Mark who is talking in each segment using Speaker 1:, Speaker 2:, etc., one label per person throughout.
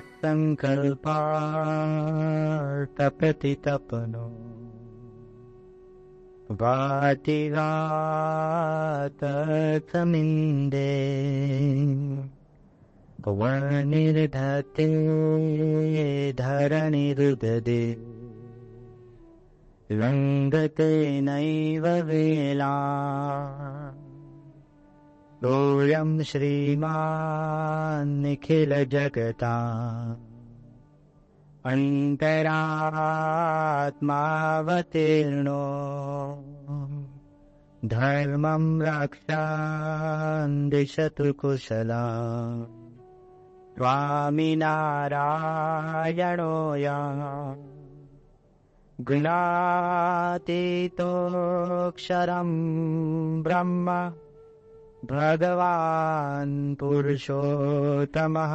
Speaker 1: सङ्कल्पा तपति तपनो। वाटिरात समिन्दे भुवननिर्धति ये धरणि वेला। ोऽयं श्रीमान्निखिलजगता अन्तरात्मावतीर्णो। धर्मं रक्षान् दिशतु कुशला स्वामिनारायणोया यतोक्षरम् ब्रह्म। भगवान् पुरुषोत्तमः।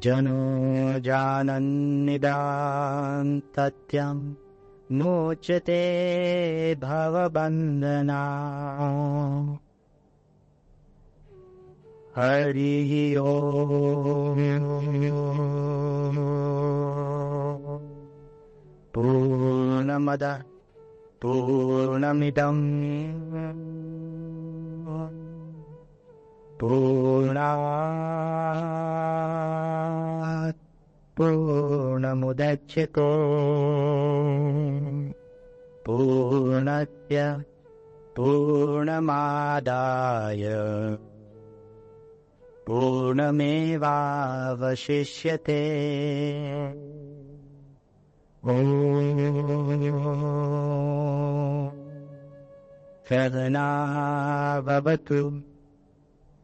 Speaker 1: जनो जानन्निदान्तत्यं मोचते भवबन्धना। हरिः ओ पूर्णमद पूर्णमिदम् पूर्णात् पूर्णमुदच्यतो पूर्णस्य पूर्णमादाय पूर्णमेवावशिष्यते। सहना भवतु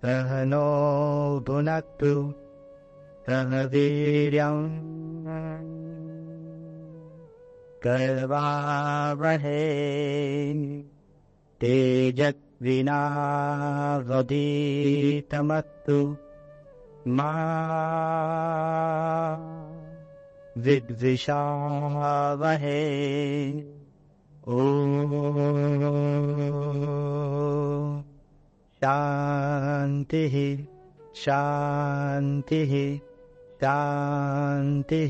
Speaker 1: नोपुनत्तु भुनक्तु कर्वामहे ते जग्विनावीतमत्तु मा विद्विषावहे ॐ શાંતિ શાંતિ શાંતિ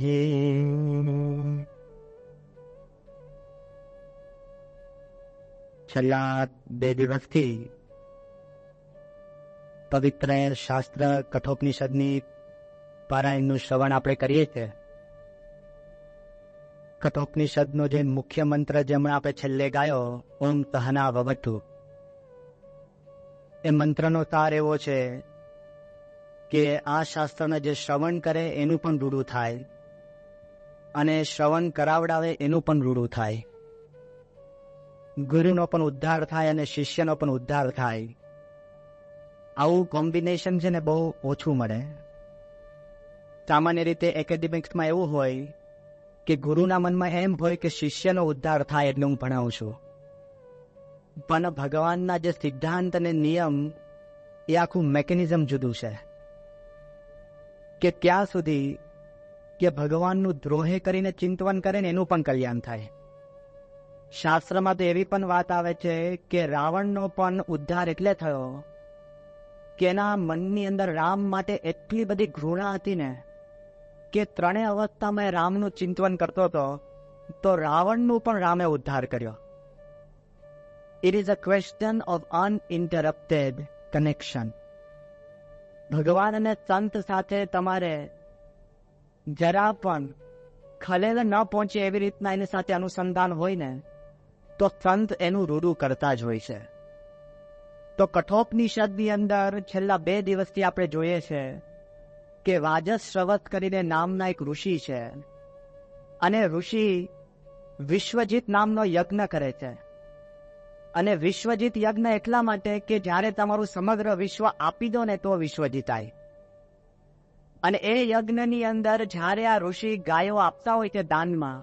Speaker 1: છેલ્લા બે પવિત્ર શાસ્ત્ર કઠોપનિષદની પારાયણનું શ્રવણ આપણે કરીએ છીએ કઠોપનિષદનો જે મુખ્ય મંત્ર જેમણે આપણે છેલ્લે ગાયો ઓમ તહના વવટું એ મંત્રનો તાર એવો છે કે આ શાસ્ત્રને જે શ્રવણ કરે એનું પણ રૂડું થાય. અને શ્રવણ કરાવડાવે એનું પણ રૂડું થાય. ગુરુનો પણ ઉદ્ધાર થાય અને શિષ્યનો પણ ઉદ્ધાર થાય. આવું કોમ્બિનેશન છે ને બહુ ઓછું મળે. સામાન્ય રીતે એકેડેમિક્સમાં એવું હોય કે ગુરુના મનમાં એમ હોય કે શિષ્યનો ઉદ્ધાર થાય એટલે હું ભણાવું છું. પણ ભગવાનના જે સિદ્ધાંત અને નિયમ, એ આખું મેકેનિઝમ જુદું છે. કે ત્યાં સુધી કે ભગવાનનું દ્રોહે કરીને ચિંતવન કરે ને એનું પણ કલ્યાણ થાય. શાસ્ત્રમાં તો એવી પણ વાત આવે છે કે રાવણનો પણ ઉદ્ધાર એટલે થયો કે એના મનની અંદર રામ માટે એટલી બધી ઘૃણા હતી ને કે ત્રણેય અવસ્થામાં રામનું ચિંતવન કરતો હતો, તો રાવણનું પણ રામે ઉદ્ધાર કર્યો. It is a question of uninterrupted connection ભગવાન અને સંત સાથે તમારે જરા પણ ખલેલ ન પહોંચે એવી રીતના એની સાથે અનુસંધાન હોય ને, તો સંત એનું રૂડું કરતા જ હોય છે. તો કઠોપનિષદની અંદર છેલ્લા બે દિવસથી આપણે જોઈએ છે કે વાજસ શ્રવત કરીને નામના એક ઋષિ છે અને ઋષિ વિશ્વજીત નામનો યજ્ઞ કરે છે. અને વિશ્વજીત યજ્ઞ એટલા માટે કે જ્યારે તમારું સમગ્ર વિશ્વ આપી દો ને તો વિશ્વ જીતાય. અને એ યજ્ઞની અંદર જ્યારે આ ઋષિ ગાયો આપતા હોય છે દાનમાં,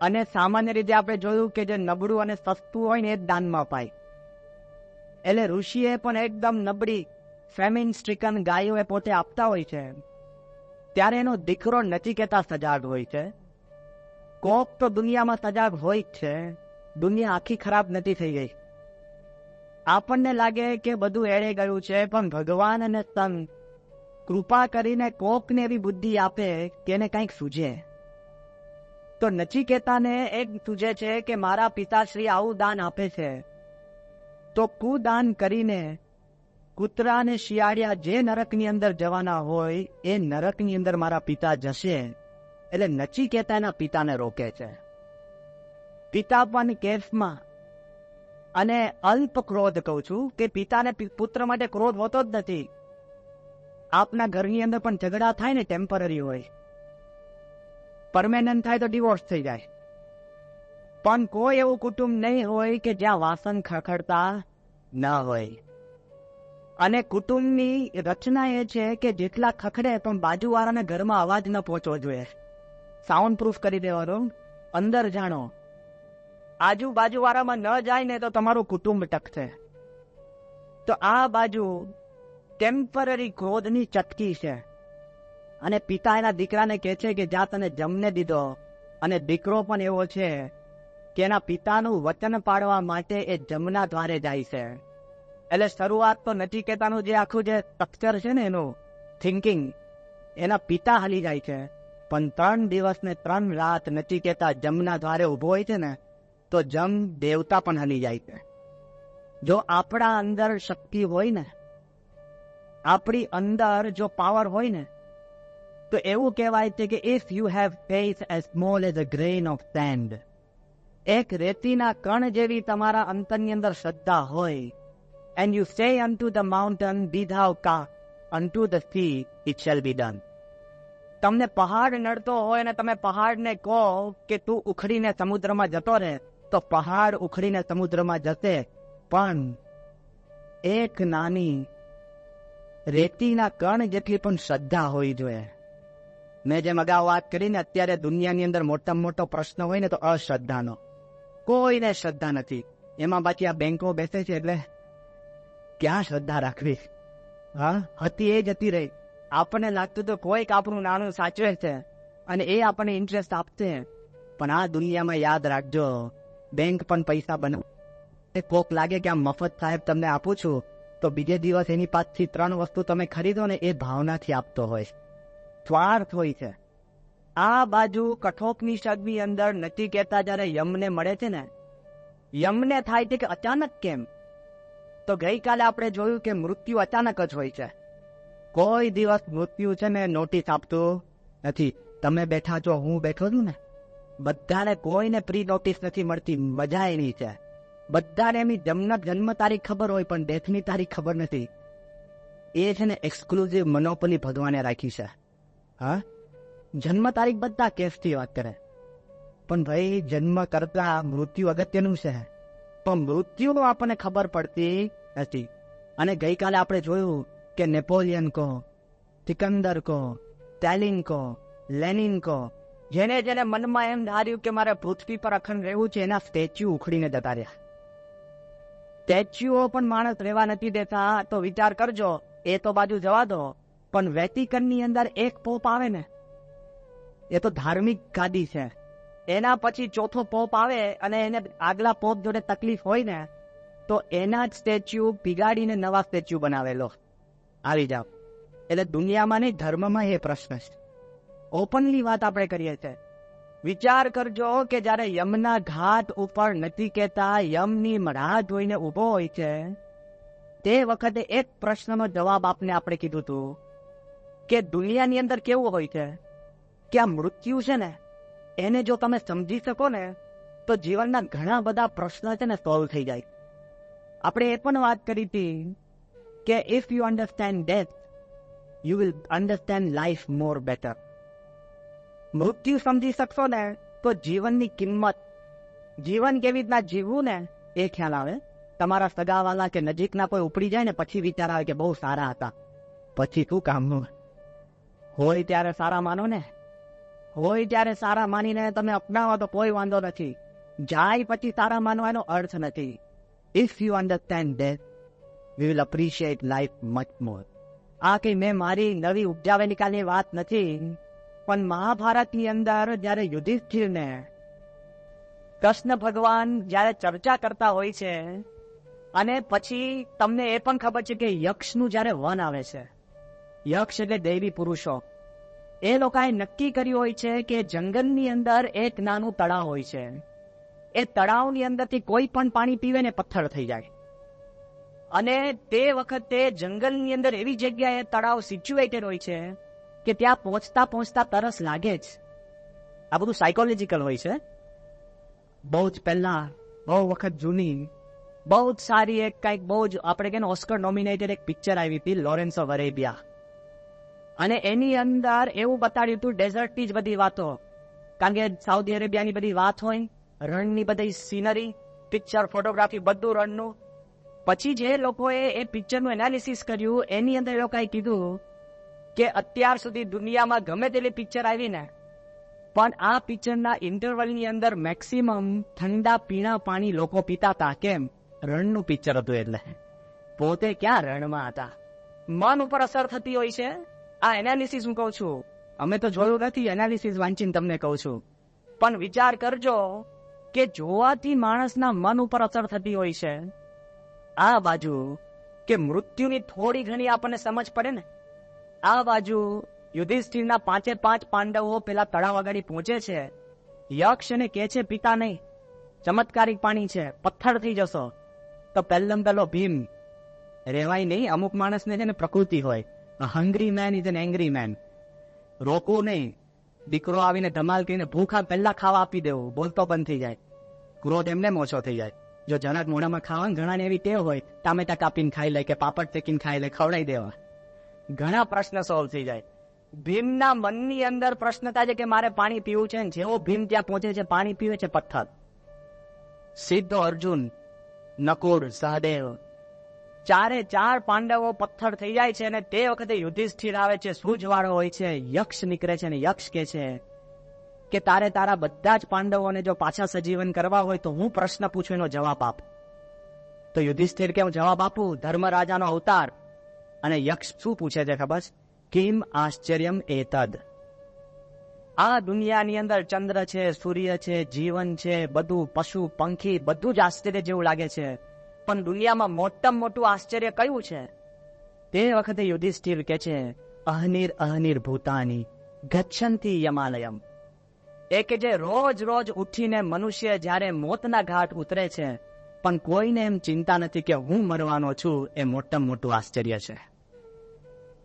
Speaker 1: અને સામાન્ય રીતે આપણે જોયું કે જે નબળું અને સસ્તું હોય ને એ જ દાનમાં અપાય. એટલે ઋષિએ પણ એકદમ નબળી ફેમિન સ્ટ્રિકન ગાયો એ પોતે આપતા હોય છે. ત્યારે એનો દીકરો નચિકેતા સજાગ હોય છે. કોક તો દુનિયામાં સજાગ હોય જ છે. દુનિયા આખી ખરાબ નથી થઈ ગઈ. આપણને લાગે કે બધું એળે ગયું છે, પણ ભગવાન અને સંત કૃપા કરીને કોકને એવી બુદ્ધિ આપે કે એને કંઈક સૂજે. તો નચિકેતાને એક સૂજે છે કે મારા પિતાશ્રી આવું દાન આપે છે. તો કુદાન કરીને કૂતરા અને શિયાળિયા જે નરકની અંદર જવાના હોય, એ નરકની અંદર મારા પિતા જશે. એટલે નચિકેતાના પિતાને રોકે છે. પિતા પણ કેફમાં. અને અલ્પ ક્રોધ કહું છું કે પિતાને પુત્ર માટે ક્રોધ હોતો જ નથી. આપના ઘરની અંદર પણ ઝઘડા થાય ને ટેમ્પરરી હોય. પરમેનન્ટ થાય તો ડિવોર્સ થઈ જાય. પણ કોઈ એવું કુટુંબ નહીં હોય કે જ્યાં વાસણ ખખડતા ન હોય. અને કુટુંબની રચના એ છે કે જેટલા ખખડે પણ બાજુવાળાને ઘરમાં અવાજ ન પહોંચવો જોઈએ. સાઉન્ડ પ્રૂફ કરી દેવાનો. અંદર જાણો. આજુબાજુવાળામાં ન જાય ને તો તમારું કુટુંબ ટકશે. તો આ બાજુ ટેમ્પરરી ક્રોધની ચટકી છે. અને પિતા એના દીકરાને કહે છે કે, જા તને જમને દીધો. અને દીકરો પણ એવો છે કે એના પિતાનું વચન પાડવા માટે એ જમના દ્વારે જાય છે. એટલે શરૂઆત તો નચિકેતાનું જે આખું જે સ્ટ્રક્ચર છે ને એનું થિંકિંગ એના પિતા હાલી જાય છે. પણ ત્રણ દિવસ ને ત્રણ રાત નચિકેતા જમના દ્વારે ઊભો હોય છે ને તો જમ દેવતા પણ હલી જાય છે. જો આપણા અંદર શક્તિ હોય ને, આપણી અંદર જો પાવર હોય ને, તો એવું કહેવાય છે કે if you have faith as small as a grain of sand એક રેતીના કણ જેવી તમારા અંતરની અંદર શ્રદ્ધા હોય and you say અનટુ the માઉન્ટન be thou કા unto the sea it shall be done તમને પહાડ નડતો હોય અને તમે પહાડને કહો કે તું ઉખડીને સમુદ્રમાં જતો રહે તો પહાડ ઉખડીને સમુદ્રમાં જશે, પણ એક નાની રેતીના કણ જેટલી પણ શ્રદ્ધા હોવી જોઈએ. મેં જેમ અગાઉ વાત કરીને, અત્યારે દુનિયાની અંદર મોટામાં મોટો પ્રશ્ન હોય ને તો અશ્રદ્ધાનો. કોઈને શ્રદ્ધા નથી. એમાં બાકી આ બેંકો બેસે છે એટલે ક્યાં શ્રદ્ધા રાખવી? હા, હતી એ જતી રહી. આપણને લાગતું તો કોઈક આપણું નાણું સાચવે છે અને એ આપણને ઇન્ટરેસ્ટ આપશે. પણ આ દુનિયામાં યાદ રાખજો બેંક પણ પૈસા બને એ કોક લાગે કે આ મફત સાહેબ તમને આપું છું, તો બીજે દિવસ એની પાસથી ત્રણ વસ્તુ તમે ખરીદો ને એ ભાવનાથી આપતો હોય. સ્વાર્થ હોય છે. આ બાજુ કઠોપની શગની અંદર નથી કહેતા જ્યારે યમને મળે છે ને. યમને થાય છે કે અચાનક કેમ? તો ગઈકાલે આપણે જોયું કે મૃત્યુ અચાનક જ હોય છે. કોઈ દિવસ મૃત્યુ છે ને નોટિસ આપતું નથી. તમે બેઠા છો, હું બેઠો છું ને. બધાને કોઈને પ્રી નોટિસ નથી મળતી મજા એની છે. બધાને એમની જન્મ જન્મ તારીખ ખબર હોય, પણ ડેથની તારીખ ખબર નથી. એ છે ને એક્સક્લુઝિવ મનોપલી ભગવાને રાખી છે. હા? જન્મ તારીખ બધા કેસથી વાત કરે. પણ ભાઈ, જન્મ કરતા મૃત્યુ અગત્યનું છે. પણ મૃત્યુ આપણને ખબર પડતી નથી. અને ગઈકાલે આપણે જોયું કે નેપોલિયન કહો, સિકંદર કહો, સ્ટેલિન કહો, લેનિન કહો જેને જેને મનમાં એમ ધાર્યું કે મારે પૃથ્વી પર અખંડ રહેવું છે, એના સ્ટેચ્યુ ઉખડીને જતા રહ્યા સ્ટેચ્યુઓ પણ માણસ રહેવા નથી દેતા. તો વિચાર કરજો, એ તો બાજુ જવા દો. પણ વેટિકનની અંદર એક પોપ આવે ને, એ તો ધાર્મિક ગાદી છે. એના પછી ચોથો પોપ આવે અને એને આગલા પોપ જોડે તકલીફ હોય ને, તો એના જ સ્ટેચ્યુ પીગાડીને નવા સ્ટેચ્યુ બનાવેલો. આવી જાવ એટલે દુનિયામાં નહીં, ધર્મમાં એ પ્રશ્ન છે. ઓપનલી વાત આપણે કરીએ છીએ. વિચાર કરજો કે જ્યારે યમના ઘાટ ઉપર નથી કહેતા, યમની રાહ જોઈને ઊભો હોય છે, તે વખતે એક પ્રશ્નનો જવાબ આપને આપણે કીધું હતું કે દુનિયાની અંદર કેવું હોય છે? કે આ મૃત્યુ છે ને? એને જો તમે સમજી શકો ને, તો જીવનના ઘણા બધા પ્રશ્ન છે ને સોલ્વ થઈ જાય. આપણે એ પણ વાત કરી હતી કે if you understand death you will understand life more better મૃત્યુ સમજી શકશો ને તો જીવનની કિંમત, જીવન કેવી રીતના જીવવું ને એ ખ્યાલ આવે. તમારા સગાવાલા કે નજીકના કોઈ ઉપડી જાય ને પછી વિચાર આવે કે બહુ સારા હતા. પછી શું કામનું હોય? ત્યારે સારા માનો ને. હોય ત્યારે સારા માનીને તમે અપનાવો તો કોઈ વાંધો નથી. જાય પછી સારા માનવાનો અર્થ નથી. If you understand death we will appreciate life much more આ કઈ મેં મારી નવી ઉપજાવે નિકાલની વાત નથી પણ મહાભારતની અંદર જ્યારે યુધિષ્ઠિરને કૃષ્ણ ભગવાન જ્યારે ચર્ચા કરતા હોય છે, અને પછી તમને એ પણ ખબર છે કે યક્ષનું જ્યારે વન આવે છે, યક્ષ એટલે દૈવી પુરુષો. એ લોકોએ નક્કી કર્યું હોય છે કે જંગલની અંદર એક નાનું તળાવ હોય છે. એ તળાવની અંદરથી કોઈ પણ પાણી પીવે ને પથ્થર થઈ જાય. અને તે વખતે જંગલની અંદર એવી જગ્યાએ તળાવ સિચ્યુએટેડ હોય છે કે ત્યાં પહોંચતા પહોંચતા તરસ લાગે જ. આ બધું સાયકોલોજીકલ હોય છે? બહુ જ પહેલા બહુ વખત જૂની. બહુ જ સારી એક કંઈક બહુ જ આપણે કે ઓસ્કર નોમિનેટેડ એક પિક્ચર આવી હતી લોરેન્સ ઓફ અરેબિયા. અને એની અંદર એવું બતાડ્યું હતું ડેઝર્ટની જ બધી વાતો. કારણ કે સાઉદી અરેબિયાની બધી વાત હોય રણની બધી સીનરી પિક્ચર ફોટોગ્રાફી બધું રણનું. પછી જે લોકોએ એ પિક્ચરનું એનાલિસિસ કર્યું એની અંદર એ લોકોએ કીધું કે અત્યાર સુધી દુનિયામાં ગમે તેવી પિક્ચર આવી ને, પણ આ પિક્ચરના ઇન્ટરવલની અંદર મેક્સિમમ ઠંડા, પીણા પાણી લોકો પીતા હતા કેમ? રણનું પિક્ચર હતું એટલે. પોતે ક્યાં રણમાં હતા? મન ઉપર અસર થતી હોય છે? આ એનાલિસિસ હું કહું છું. અમે તો જોયું નથી એનાલિસિસ વાંચીને તમને કહું છું. પણ વિચાર કરજો કે જોવાથી માણસના મન ઉપર અસર થતી હોય છે. આ બાજુ કે મૃત્યુની થોડી ઘણી આપણને સમજ પડે ને આ બાજુ યુધિષ્ઠિરના પાંચે પાંચ પાંડવો પેલા તળાવ આગળ પહોંચે છે. યક્ષ એને કે છે, પિતા નહીં, ચમત્કારિક પાણી છે, પથ્થર થઈ જશો. તો પહેલમ પહેલો ભીમ રેવાય નહીં, અમુક માણસને ને પ્રકૃતિ હોય hungry man is an angry man રોકવું નહીં, દીકરો આવીને ધમાલ કરીને ભૂખા પહેલા ખાવા આપી દેવું, બોલતો બંધ થઈ જાય. ક્રોધ એમને ઓછો થઈ જાય. જો જનક મોઢામાં ખાવાનું ઘણાને એવી ટેવ હોય ટામેટા કાપીને ખાઈ લે કે પાપડ શેકીને ખાઈ લે ખવડાવી દેવા. ઘણા પ્રશ્ન સોલ્વ થઈ જાય. ભીમના મનની અંદર પ્રશ્ન થાય છે કે મારે પાણી પીવું છે જેવો ભીમ ત્યાં પહોંચે છે, પાણી પીવે છે પથ્થર. સીધો અર્જુન, નકુર, સહદેવ. ચારે ચાર પાંડવો પથ્થર થઈ જાય છે અને તે વખતે યુધિષ્ઠિર આવે છે સૂઝવાળો હોય છે, યક્ષ નીકળે છે અને યક્ષ કે છે કે તારે તારા બધા જ પાંડવોને જો પાછા સજીવન કરવા હોય તો હું પ્રશ્ન પૂછું, એનો જવાબ આપ. તો યુધિષ્ઠિર કે જવાબ આપું? ધર્મરાજાનો અવતાર. અને યક્ષ શું પૂછે છે ખબર? કિમ આશ્ચર્યમ એતદ. આ દુનિયાની અંદર ચંદ્ર છે, સૂર્ય છે, જીવન છે, બધું પશુ, પંખી, બધું જ આશ્ચર્ય જેવું લાગે છે. પણ દુનિયામાં મોટામાં મોટું આશ્ચર્ય કયું છે? તે વખતે યુધિષ્ઠિર કે છે, અહનિર અહનિર ભૂતાની, ગચ્છંતી યમાલયમ. એ કે જે રોજ રોજ ઉઠીને મનુષ્ય જ્યારે મોતના ઘાટ ઉતરે છે, પણ કોઈને એમ ચિંતા નથી કે હું મરવાનો છું, એ મોટામાં મોટું આશ્ચર્ય છે.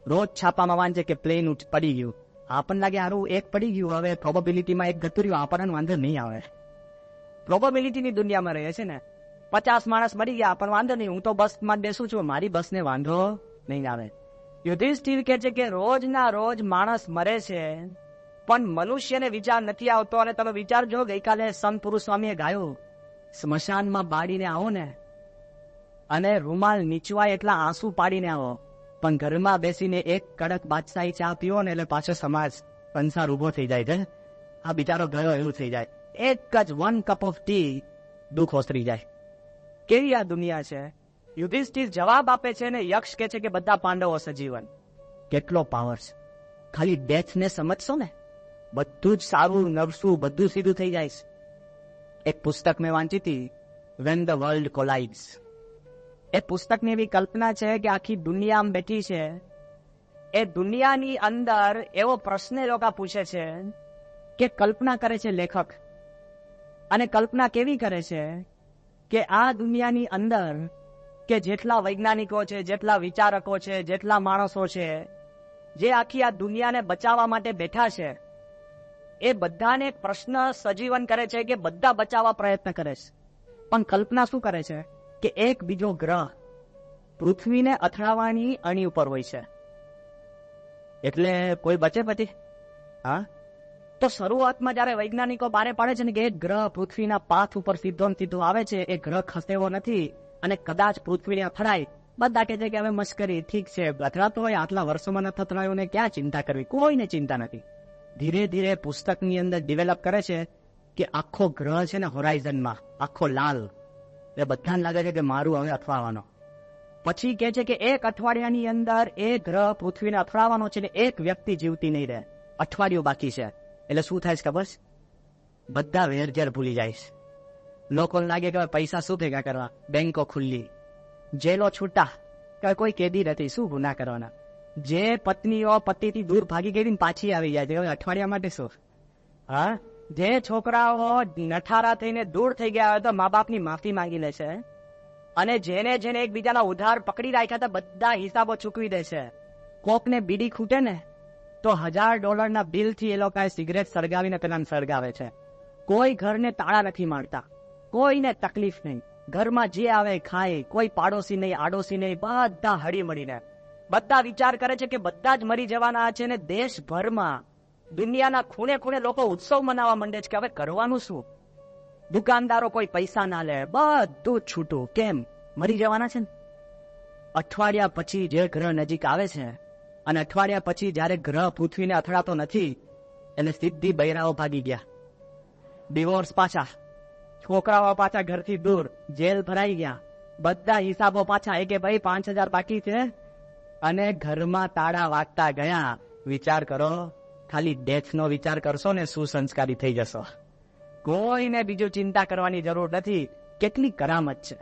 Speaker 1: રોજ છાપામાં વાંચે કે પ્લેન પડી ગયું. આપણને લાગે હારું, એક પડી ગયું. હવે પ્રોબેબિલિટીમાં એક ગતું રહ્યું આપણને વાંધો નહીં આવે. પ્રોબેબિલિટીની દુનિયામાં રહે છે ને. પચાસ માણસ મરી ગયા પણ વાંધો નહીં. હું તો બસમાં બેસું છું. મારી બસને વાંધો નહીં આવે. યુધિષ્ઠિર કહે છે કે રોજના રોજ માણસ મરે છે, પણ મનુષ્યને વિચાર નથી આવતો અને તમે વિચારજો ગઈકાલે સંત પુરુષ સ્વામીએ ગાયું. સ્મશાનમાં બાળીને આવો ને. અને રૂમાલ નીચવાય એટલા આંસુ પાડીને આવો. પણ ઘરમાં બેસીને એક કડક બાદશાહી ચા પીવો ને એટલે પાછો સમાજ સંસાર ઊભો થઈ જાય છે. આ બિચારો ગયો એવું થઈ જાય. એક જ વન કપ ઓફ ટી દુઃખ ઓસરી જાય. કેવી આ દુનિયા છે? યુધિષ્ઠિર જવાબ આપે છે ને યક્ષ કે છે કે બધા પાંડવો સજીવન. કેટલો પાવર છે ખાલી ડેથ ને સમજશો ને? બધું જ સારું, નવસું, બધું સીધું થઈ જાય એક પુસ્તક મેં વાંચી હતી વેન ધ વર્લ્ડ કોલાઇડ્સ એ પુસ્તકની એવી કલ્પના છે કે આખી દુનિયા બેઠી છે. એ દુનિયાની અંદર એવો પ્રશ્ન લોકો પૂછે છે કે કલ્પના કરે છે લેખક. અને કલ્પના કેવી કરે છે કે આ દુનિયાની અંદર કે જેટલા વૈજ્ઞાનિકો છે, જેટલા વિચારકો છે, જેટલા માણસો છે, જે આખી આ દુનિયાને બચાવવા માટે બેઠા છે, એ બધાને એક પ્રશ્ન સજીવન કરે છે કે બધા બચાવવા પ્રયત્ન કરે છે. પણ કલ્પના શું કરે છે? કે એક બીજો ગ્રહ પૃથ્વીને અથડાવાની અણી ઉપર હોય છે. એટલે કોઈ બચે પછી હા? તો શરૂઆતમાં જયારે વૈજ્ઞાનિકો બારે પાડે છે ને કે એક ગ્રહ પૃથ્વીના પાથ ઉપર સીધો ને સીધો આવે છે, એ ગ્રહ ખસેવો નથી અને કદાચ પૃથ્વીને અથડાય, બધા કે છે કે હવે મશ્કરી, ઠીક છે, અથડાતો હોય, આટલા વર્ષોમાં નથી અથડાયો ને ક્યાં ચિંતા કરવી? કોઈને ચિંતા નથી. ધીરે ધીરે પુસ્તકની અંદર ડેવલપ કરે છે કે આખો ગ્રહ છે ને હોરાઇઝનમાં આખો લાલ એ બધાને લાગે છે કે મારું હવે અથડાવાનો. પછી કે છે કે એક અઠવાડિયાની અંદર એ ગ્રહ પૃથ્વીને અથડાવાનો છે ને એક વ્યક્તિ જીવતી નહીં રહે. અઠવાડિયું બાકી છે. એટલે શું થાય છે ખબર બધા વેરઝેર ભૂલી જાય લોકોને લાગે કે પૈસા શું ભેગા કરવા? બેંકો ખુલ્લી. જેલો છૂટા. કે કોઈ કેદી નથી શું ગુના કરવાના? જે પત્નીઓ પતિથી દૂર ભાગી ગઈ પાછી આવી જાય છે. અઠવાડિયા માટે શું? હા? જે છોકરાઓ નઠારા થઈને દૂર થઈ ગયા હોય તો મા બાપની માફી માંગી લે છે. અને જેને જેને એકબીજાના ઉધાર પકડી રાખ્યા હતા, બધા હિસાબો ચૂકવી દે છે. કોકને બીડી ખૂટે ને, તો હજાર ડોલરના બિલથી એ લોકોએ સિગરેટ સળગાવીને પેલા સળગાવે છે. કોઈ ઘરને તાળા નથી મારતા કોઈને તકલીફ નહીં. ઘરમાં જે આવે ખાય, કોઈ પાડોશી નહીં, આડોશી નહીં, બધા હળી મળીને બધા વિચાર કરે છે કે બધા જ મરી જવાના છે ને દેશભરમાં દુનિયાના ખૂણે ખૂણે લોકો ઉત્સવ મનાવવા માંડે છે કે હવે કરવાનું શું? દુકાનદારો કોઈ પૈસા ના લે, બધું છૂટું. કેમ? મરી જવાના છે ને? અઠવાડિયા પછી જે ગ્રહ નજીક આવે છે અને અઠવાડિયા પછી જ્યારે ગ્રહ પૃથ્વીને અથડાતો નથી એટલે સીધી બૈરાઓ ભાગી ગયા. ડિવોર્સ પાછા. છોકરાઓ પાછા ઘરથી દૂર, જેલ ભરાઈ ગયા. બધા હિસાબો પાછા એ કે ભાઈ પાંચ હજાર બાકી છે. અને ઘરમાં તાળા વાગતા ગયા. વિચાર કરો ખાલી ડેથનો વિચાર કરશો ને સુસંસ્કારી થઈ જશો. કોઈને બીજું ચિંતા કરવાની જરૂર નથી. કેટલી કરામત છે.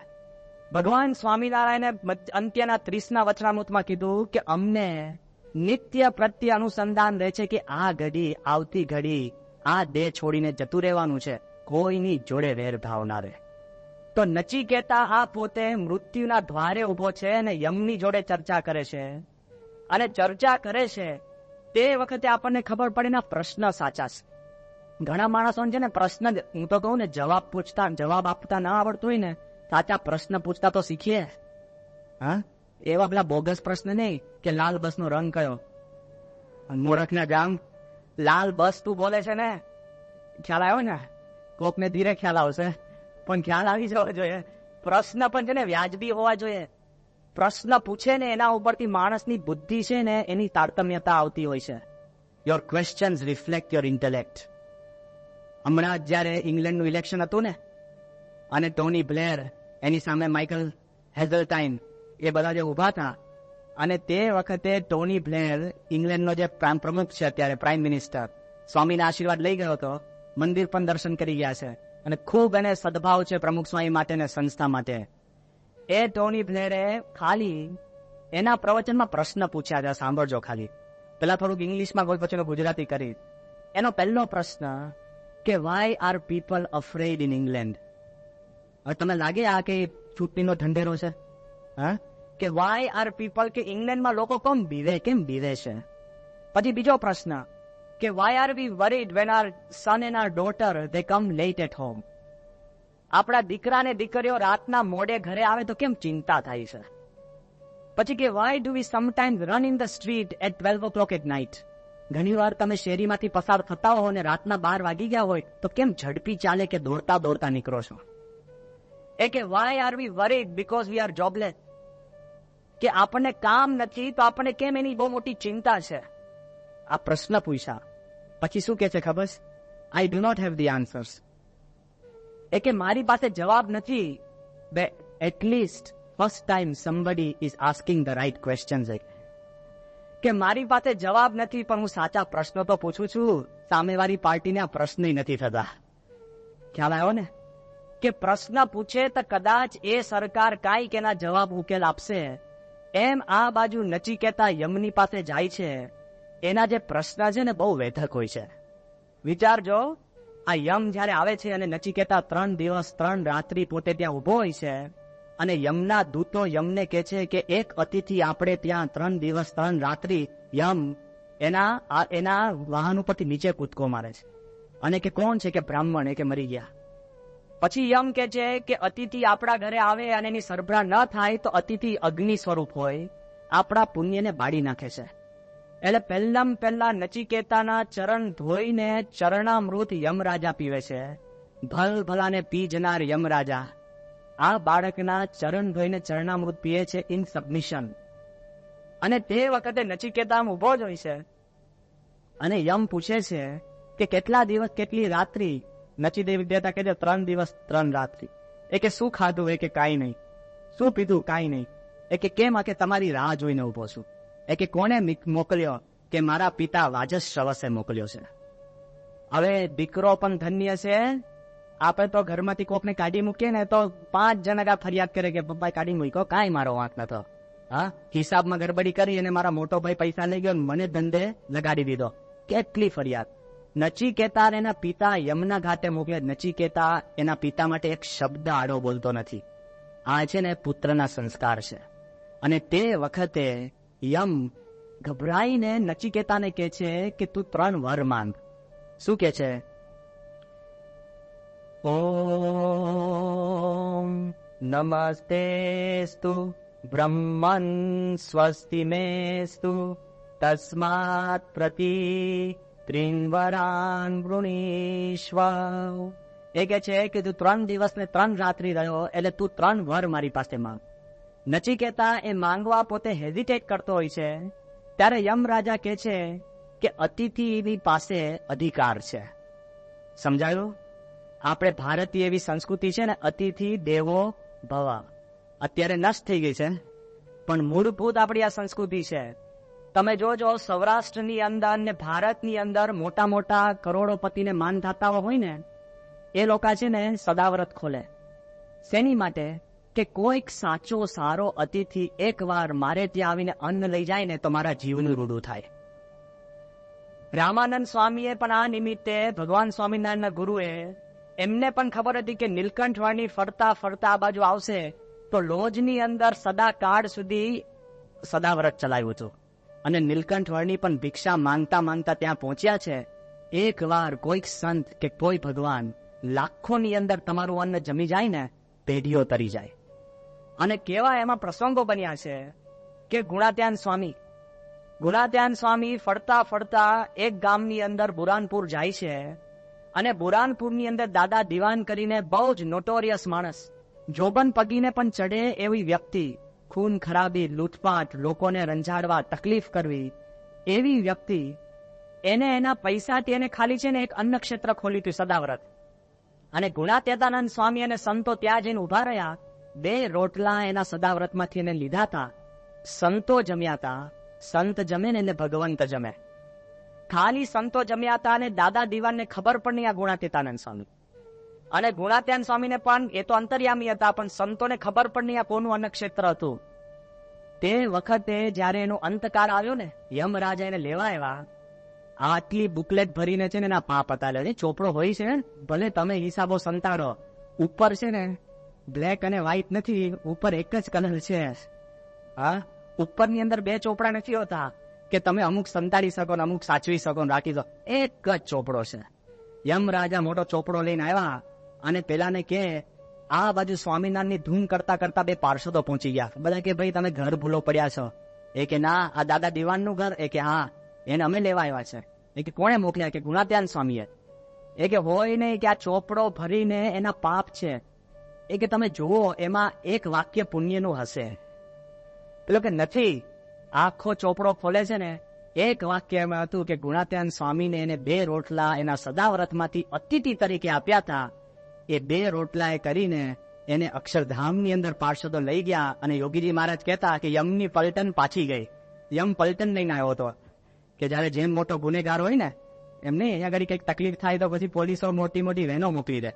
Speaker 1: ભગવાન સ્વામિનારાયણે અંત્યના ત્રીસના વચનામૃતમાં કીધું કે અમને નિત્ય પ્રત્યે અનુસંધાન રહે છે કે આ ઘડી, આવતી ઘડી, આ દેહ છોડીને જતું રહેવાનું છે. કોઈની જોડે વેર ભાવના રહે. તો નચિકેતા આ પોતે મૃત્યુના દ્વારે ઊભો છે અને યમની જોડે ચર્ચા કરે છે. અને ચર્ચા કરે છે તે વખતે આપણને ખબર પડે ના પ્રશ્ન સાચા છે. ઘણા માણસો છે ને પ્રશ્ન જ- હું તો કહું ને જવાબ પૂછતા જવાબ આપતા ના આવડતું હોય ને સાચા પ્રશ્ન પૂછતા તો શીખીએ. હા? એવા પેલા બોગસ પ્રશ્ન નહીં કે લાલ બસ નો રંગ કયો? મૂર્ખના જામ. લાલ બસ તું બોલે છે ને ખ્યાલ આવ્યો ને? કોકને ધીરે ખ્યાલ આવશે. પણ ખ્યાલ આવી જવો જોઈએ. પ્રશ્ન પણ છે ને વ્યાજબી હોવા જોઈએ. પ્રશ્ન પૂછે ને એના ઉપરથી માણસની બુદ્ધિ છે ને એની તારતમ્યતા આવતી હોય છે. Your questions reflect your intellect હમણાં જ્યારે ઇંગ્લેન્ડનું ઇલેક્શન હતું ને, અને ટોની બ્લેર એની સામે માઇકલ હેઝલટાઇન એ બધા જે ઊભા હતા, અને તે વખતે ટોની બ્લેર ઇંગ્લેન્ડનો જે પ્રમુખ છે અત્યારે પ્રાઇમ મિનિસ્ટર સ્વામીના આશીર્વાદ લઈ ગયો હતો, મંદિર પણ દર્શન કરી ગયા છે, અને ખૂબ એને સદભાવ છે પ્રમુખ સ્વામી માટે ને સંસ્થા માટે. એ ટોની બ્લેરે ખાલી એના પ્રવચનમાં પ્રશ્ન પૂછ્યા હતા, સાંભળજો ખાલી. પેલા થોડુંક ઇંગ્લિશમાં કોઈ પછી ગુજરાતી કરી. એનો પહેલો પ્રશ્ન, કે why are people afraid in England હવે તમને લાગે આ કે ચૂંટણીનો ઢંઢેરો છે? હા? કે વાય આર પીપલ કે ઇંગ્લેન્ડમાં લોકો કોમ બીવે, કેમ બીવે છે? પછી બીજો પ્રશ્ન, કે why are we worried when our son and our daughter they come late at home આપણા દીકરા ને દીકરીઓ રાતના મોડે ઘરે આવે તો કેમ ચિંતા થાય છે? પછી કે why do we sometimes run in the street at twelve o'clock at night ઘણી વાર તમે શેરીમાંથી પસાર થતા હો અને રાતના બાર વાગી ગયા હોય તો કેમ ઝડપી ચાલે કે દોડતા દોડતા નીકળો છો? એ કે why are we worried because we are jobless કે, આપણને કામ નથી તો આપણને કેમ એની બહુ મોટી ચિંતા છે? આ પ્રશ્ન પૂછ્યા. પછી શું કે છે ખબર? I do not have the answers એ કે મારી પાસે જવાબ નથી. બે at least first time somebody is asking the right question કે મારી પાસે જવાબ નથી, પણ હું સાચા પ્રશ્નો તો પૂછું છું. સામેવાળી પાર્ટીને આ પ્રશ્ન નથી થતા. ખ્યાલ આવ્યો ને? કે પ્રશ્ન પૂછે તો કદાચ એ સરકાર કાંઈક એના જવાબ ઉકેલ આપશે. એમ આ બાજુ નચિકેતા યમની પાસે જાય છે. એના જે પ્રશ્ન છે ને બહુ વેધક હોય છે. વિચારજો આ યમ જ્યારે આવે છે અને નચિકેતા ત્રણ દિવસ, ત્રણ રાત્રિ પોતે ત્યાં ઊભો હોય છે અને યમના દૂતો યમને કહે છે કે એક અતિથિ આપણે ત્યાં ત્રણ દિવસ, ત્રણ રાત્રિ યમ એના એના વાહન ઉપરથી નીચે કૂદકો મારે છે. અને કે કોણ છે કે બ્રાહ્મણ એ કે મરી ગયા. પછી યમ કે છે કે અતિથિ આપણા ઘરે આવે અને એની સરભરા ન થાય તો અતિથિ અગ્નિ સ્વરૂપ હોય, આપણા પુણ્યને બાળી નાખે છે. એટલે પહેલામ પહેલા નચિકેતાના ચરણ ધોઈને ચરણામૃત યમરાજા પીવે છે. ભલ ભલાને પી જનાર યમરાજા. આ બાળકના ચરણ ધોઈને ચરણામૃત પીએ છે ઇન સબમિશન અને તે વખતે નચિકેતા ઊભો જ હોય છે. અને યમ પૂછે છે કે કેટલા દિવસ, કેટલી રાત્રિ? નચિદેવ વિદ્યાતા કહે છે, ત્રણ દિવસ, ત્રણ રાત્રિ. એ કે શું ખાધું? એ કે કાંઈ નહીં. શું પીધું? કાંઈ નહીં. એ કે કેમ? આ કે તમારી રાહ જોઈને ઊભો છું. એ કે કોને મોકલ્યો કે મારા પિતા વાજસ્રવસે મોકલ્યો છે? હવે દીકરો પણ ધન્ય છે. આપણે તો ઘરમાંથી કોકને કાઢી મૂકીએ ને તો પાંચ જણા ફરિયાદ કરે કે પપ્પા કાઢી મૂક્યો, કાંઈ મારો વાંક નતો હા? હિસાબમાં ગડબડી કરી અને મારા મોટો ભાઈ પૈસા લઈ ગયો મને ધંધે લગાડી દીધો. કેટલી ફરિયાદ? નચિકેતા એના પિતા યમના ઘાટે મોકલે નચિકેતા એના પિતા માટે એક શબ્દ આડો બોલતો નથી. આ છે ને પુત્રના સંસ્કાર છે. અને તે વખતે યમ. ગભરાઈને નચિકેતાને કહે છે કે તું ત્રણ વર માંગ. શું કે છે? ઓમ નમસ્તેસ્તુ. બ્રહ્મન સ્વસ્તિ મેસ્તુ. તસ્માત પ્રતિ ત્રિન્વરાન વૃણીશ્વ એ કે છે કે તું ત્રણ દિવસ ને ત્રણ રાત્રિ રહ્યો, એટલે તું ત્રણ વર મારી પાસે માંગ. નચિકેતા એ માંગવા પોતે હેઝિટેટ કરતો હોય છે. ત્યારે યમ રાજા કે છે કે અતિથિની પાસે અધિકાર છે. સમજાયું? આપણે ભારતીય એવી સંસ્કૃતિ છે ને, અતિથિ, દેવો, ભવા. અત્યારે નષ્ટ થઈ ગઈ છે. પણ મૂળભૂત આપણી આ સંસ્કૃતિ છે. તમે જોજો, સૌરાષ્ટ્રની અંદર ને ભારતની અંદર મોટા મોટા કરોડોપતિને માન હોય ને, એ લોકો છે ને સદાવ્રત ખોલે. શેની માટે? કે કોઈક સાચો, સારો અતિથિ એકવાર મારે ત્યાં આવીને અન્ન લઈ જાય ને તો મારા જીવનું રૂડું થાય. રામાનંદ સ્વામીએ પણ આ નિમિત્તે ભગવાન સ્વામિનારાયણના ગુરુએ એમને પણ ખબર હતી કે નીલકંઠ વાણી ફરતા ફરતા આ બાજુ આવશે તો લોજની અંદર સદા કાળ સુધી સદાવ્રત ચલાવ્યું હતું. અને નીલકંઠ વર્ણી પણ ભિક્ષા માંગતા માંગતા ત્યાં પહોંચ્યા છે. એક વાર કોઈક સંત કે કોઈ ભગવાન લાખોની અંદર તમારું અન્ન જમી જાય ને પેઢીઓ તરી જાય. અને કેવા એમાં પ્રસંગો બન્યા છે કે ગુણાત્યાન સ્વામી ગુણાત્યાન સ્વામી ફરતા ફરતા એક ગામની અંદર બુરાનપુર જાય છે અને બુરાનપુરની અંદર દાદા દિવાન કરીને બહુ જ નોટોરિયસ માણસ. જોબન પગીને પણ ચડે એવી વ્યક્તિ, ખૂન ખરાબી, લૂંટપાટ, લોકોને રંજાડવા, તકલીફ કરવી, એવી વ્યક્તિ, એને એના પૈસાથી એને ખાલી છે ને એક અન્ન ક્ષેત્ર ખોલ્યું હતું સદાવ્રત. અને ગુણાત્યતાનંદ સ્વામી અને સંતો ત્યાં જઈને ઊભા રહ્યા બે રોટલા એના સદાવ્રતમાંથી એને લીધા હતા સંતો જમ્યા હતા સંત જમે ને એને ભગવંત જમે. ખાલી સંતો જમ્યા હતા અને દાદા દીવાનને ખબર પણ નહીં આ ગુણાતીતાનંદ સ્વામી. અને ગુણાત્યાન સ્વામીને પણ એ તો અંતર્યામી હતા, પણ સંતોને ખબર પણ નહીં આ કોનું અન્નક્ષેત્ર હતું. તે વખતે જ્યારે એનો અંતકાર આવ્યો ને, યમરાજા એને લેવા આવ્યા. આટલી બુકલેટ ભરીને છે ને એના પાપ હતા લે ચોપડો હોય છે ભલે તમે હિસાબો સંતાડો, ઉપર છે ને બ્લેક અને વ્હાઈટ નથી, ઉપર એક જ કલર છે. હા? ઉપરની અંદર બે ચોપડા નથી હોતા કે તમે અમુક સંતાડી શકો ને અમુક સાચવી શકો ને રાખી દો. એક જ ચોપડો છે. યમ રાજા મોટો ચોપડો લઈને આવ્યા અને પેલાને કે, આ બાજુ સ્વામિનારાયણની ધૂન કરતા કરતા બે પાર્ષદો પહોંચી ગયા. બધા કે, ભાઈ, તમે ઘર ભૂલો પડ્યા છો. એ કે, ના, આ દાદા દિવાનનું ઘર. એ કે, હા, એને અમે લેવા આવ્યા છે. એ કે, કોણે મોકલ્યા? કે, ગુણાત્યાન સ્વામીએ. એ કે, હોય નહીં કે આ ચોપડો ભરીને એના પાપ છે. એ કે તમે જુઓ, એમાં એક વાક્ય પુણ્યનું હશે. પેલો કે નથી, આખો ચોપડો ખોલે છે ને, એક વાક્ય એમાં હતું કે ગુણાત્યાન સ્વામીને એને બે રોટલા એના સદાવ્રતમાંથી અતિથિ તરીકે આપ્યા હતા. એ બે રોટલા એ કરીને એને અક્ષરધામની અંદર પાર્ષદો લઈ ગયા અને યોગીજી મહારાજ કહેતા કે યમની પલટન પાછી ગઈ. યમ પલટન લઈને આવ્યો હતો. કે જ્યારે જેમ મોટો ગુનેગાર હોય ને એમને અહીંયા આગળ કંઈક તકલીફ થાય તો પછી પોલીસો મોટી મોટી વેનો મોકલી દે.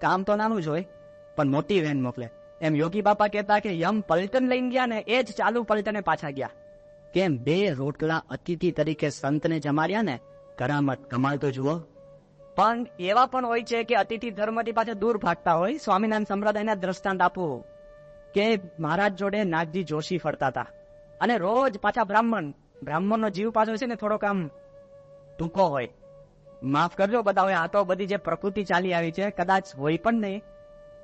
Speaker 1: કામ તો નાનું જ હોય. પણ મોટી વેન મોકલે. એમ યોગી બાપા કહેતા કે યમ પલટન લઈને ગયા ને એ જ ચાલુ પલટને પાછા ગયા. કેમ બે રોટલા અતિથિ તરીકે સંતને જમાડ્યા ને? કરામત કમાલ તો જુઓ. પણ એવા પણ હોય છે કે અતિથિ ધર્મથી પાછા દૂર ભાગતા હોય. સ્વામિનારાયણ સંપ્રદાયના દ્રષ્ટાંત આપવું કે મહારાજ જોડે નાગજી જોશી ફરતા હતા. અને રોજ પાછા બ્રાહ્મણ. બ્રાહ્મણનો જીવ પાછો છે ને થોડોક આમ ટૂંકો હોય. માફ કરજો બધા હોય આ તો બધી જે પ્રકૃતિ ચાલી આવી છે, કદાચ હોય પણ નહીં.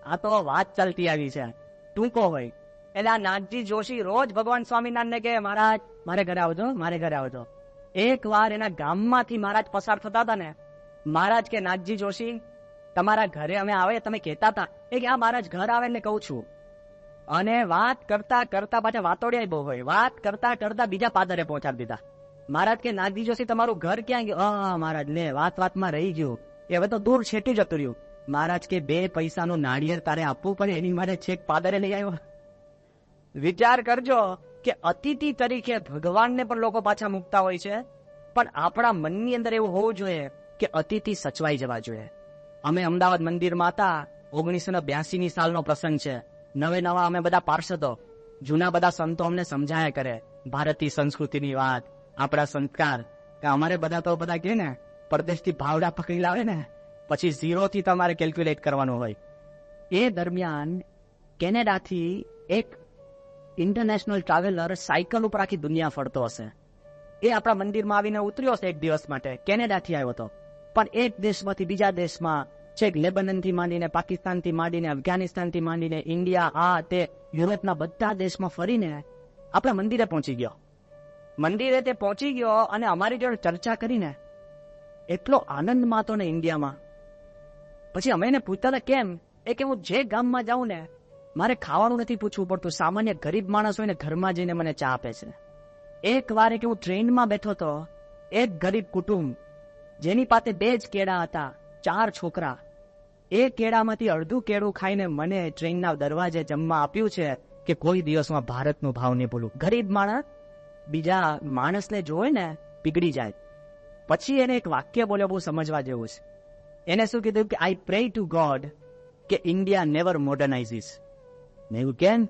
Speaker 1: આ તો વાત ચાલતી આવી છે. ટૂંકો હોય. એટલે આ નાગજી જોશી રોજ ભગવાન સ્વામિનારાયણને કે મહારાજ, મારે ઘરે આવજો, મારે ઘરે આવજો. એક વાર એના ગામમાંથી મહારાજ પસાર થતા હતા ને, મહારાજ કે, નાગજી જોશી, તમારા ઘરે અમે આવે, તમે કહેતા હતા. એ કે આ મહારાજ, ઘર આવે ને કહું છું. અને વાત કરતા કરતા પાછા વાતોડિયા બહુ હોય. વાત કરતા કરતા બીજા પાદરે પહોંચાડી દીધા. મહારાજ કે, નાગજી જોશી, તમારું ઘર ક્યાં ગયું? હા, મહારાજ, લે, વાત વાતમાં રહી ગયું. એ હવે તો દૂર છેટી જતું રહ્યું. મહારાજ કે બે પૈસાનું નાળિયેર તારે આપવું પડે, એની માટે છેક પાદરે લઈ આવ્યો. વિચાર કરજો કે અતિથિ તરીકે ભગવાનને પણ લોકો પાછા મૂકતા હોય છે, પણ આપણા મનની અંદર એવું હોવું જોઈએ કે અતિથિ સચવાઈ જવા જોઈએ. અમે અમદાવાદ મંદિરમાં હતા ઓગણીસો ને બ્યાસી ની સાલનો પ્રસંગ છે. નવે નવા અમે બધા પાર્ષદો. જૂના બધા સંતો અમને સમજાયા કરે, ભારતીય સંસ્કૃતિની વાત, આપણા સંસ્કાર. કે અમારે બધા તો બધા કે ને, પરદેશથી ભાવડા પકડી લાવે ને. પછી ઝીરો થી તમારે કેલ્ક્યુલેટ કરવાનું હોય. એ દરમિયાન કેનેડાથી એક ઇન્ટરનેશનલ ટ્રાવેલર સાયકલ ઉપર આખી દુનિયા ફરતો હશે. એ આપણા મંદિરમાં આવીને ઉતર્યો હશે એક દિવસ માટે. કેનેડાથી આવ્યો હતો. પણ એક દેશમાંથી બીજા દેશમાં છેક લેબનનથી માંડીને, પાકિસ્તાનથી માંડીને, અફઘાનિસ્તાનથી માંડીને, ઇન્ડિયા, આ તે, યુરોપના બધા દેશમાં ફરીને આપણા મંદિરે પહોંચી ગયો. મંદિરે તે પહોંચી ગયો અને અમારી જોડે ચર્ચા કરીને એટલો આનંદ માતો ને ઇન્ડિયામાં. પછી અમે એને પૂછતા હતા, કેમ? એ કે હું જે ગામમાં જાઉં ને, મારે ખાવાનું નથી પૂછવું પડતું. સામાન્ય ગરીબ માણસ હોય ને, ઘરમાં જઈને મને ચા આપે છે. એક વાર કે હું ટ્રેનમાં બેઠો તો એક ગરીબ કુટુંબ, જેની પાસે બે જ કેળા હતા, ચાર છોકરા. એ કેળામાંથી અડધું કેળું ખાઈને મને ટ્રેનના દરવાજે જમવા આપ્યું છે કે કોઈ દિવસમાં ભારતનો ભાવ નહીં ભૂલું. ગરીબ માણસ બીજા માણસને જોવે ને, પીગળી જાય. પછી એને એક વાક્ય બોલ્યો, બહુ સમજવા જેવું છે. એને શું કીધું કે આઈ પ્રે ટુ ગોડ કે ઇન્ડિયા નેવર મોડર્નાઇઝીસ ને એવું કેમ?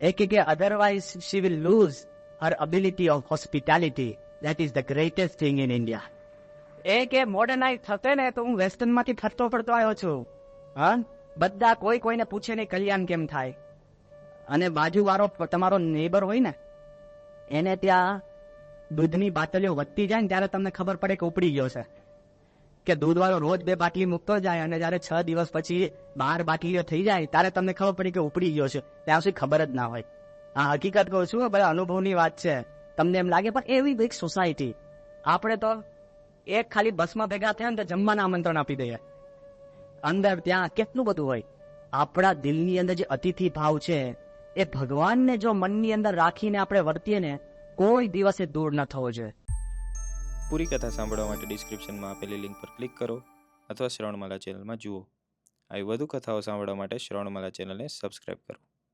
Speaker 1: એ કે otherwise she will lose her ability of hospitality that is the greatest thing in India એ કે મોડર્નાઇઝ થશે ને તો હું વેસ્ટર્નમાંથી ફરતો ફરતો આવ્યો છું. હા? બધા કોઈ કોઈને પૂછે નહીં, કલ્યાણ કેમ થાય? અને બાજુવાળો તમારો નેબર હોય ને, એને ત્યાં દૂધની બાટલીઓ વધતી જાય ને ત્યારે તમને ખબર પડે કે ઉપડી ગયો છે. કે દૂધવાળો રોજ બે બાટલી મૂકતો જાય અને જ્યારે છ દિવસ પછી બાર બાટલીઓ થઈ જાય, ત્યારે તમને ખબર પડી કે ઉપડી ગયો છે. ત્યાં સુધી ખબર જ ના હોય. આ હકીકત કહું છું બધા અનુભવની વાત છે. તમને એમ લાગે, પણ એવી એક સોસાયટી આપણે તો એક ખાલી બસમાં ભેગા થયા ને તો જમવાના આમંત્રણ આપી દઈએ. અંદર ત્યાં કેટલું બધું હોય. આપણા દિલની અંદર જે અતિથિ ભાવ છે, એ ભગવાનને જો મનની અંદર રાખીને આપણે વર્તીએ ને, કોઈ દિવસે દૂર ન થવો જોઈએ.
Speaker 2: પૂરી કથા સાંભળવા માટે ડિસ્ક્રિપ્શનમાં આપેલી લિંક પર ક્લિક કરો અથવા શ્રવણમાલા ચેનલમાં જુઓ. આવી વધુ કથાઓ સાંભળવા માટે શ્રવણમાલા ચેનલને સબસ્ક્રાઇબ કરો.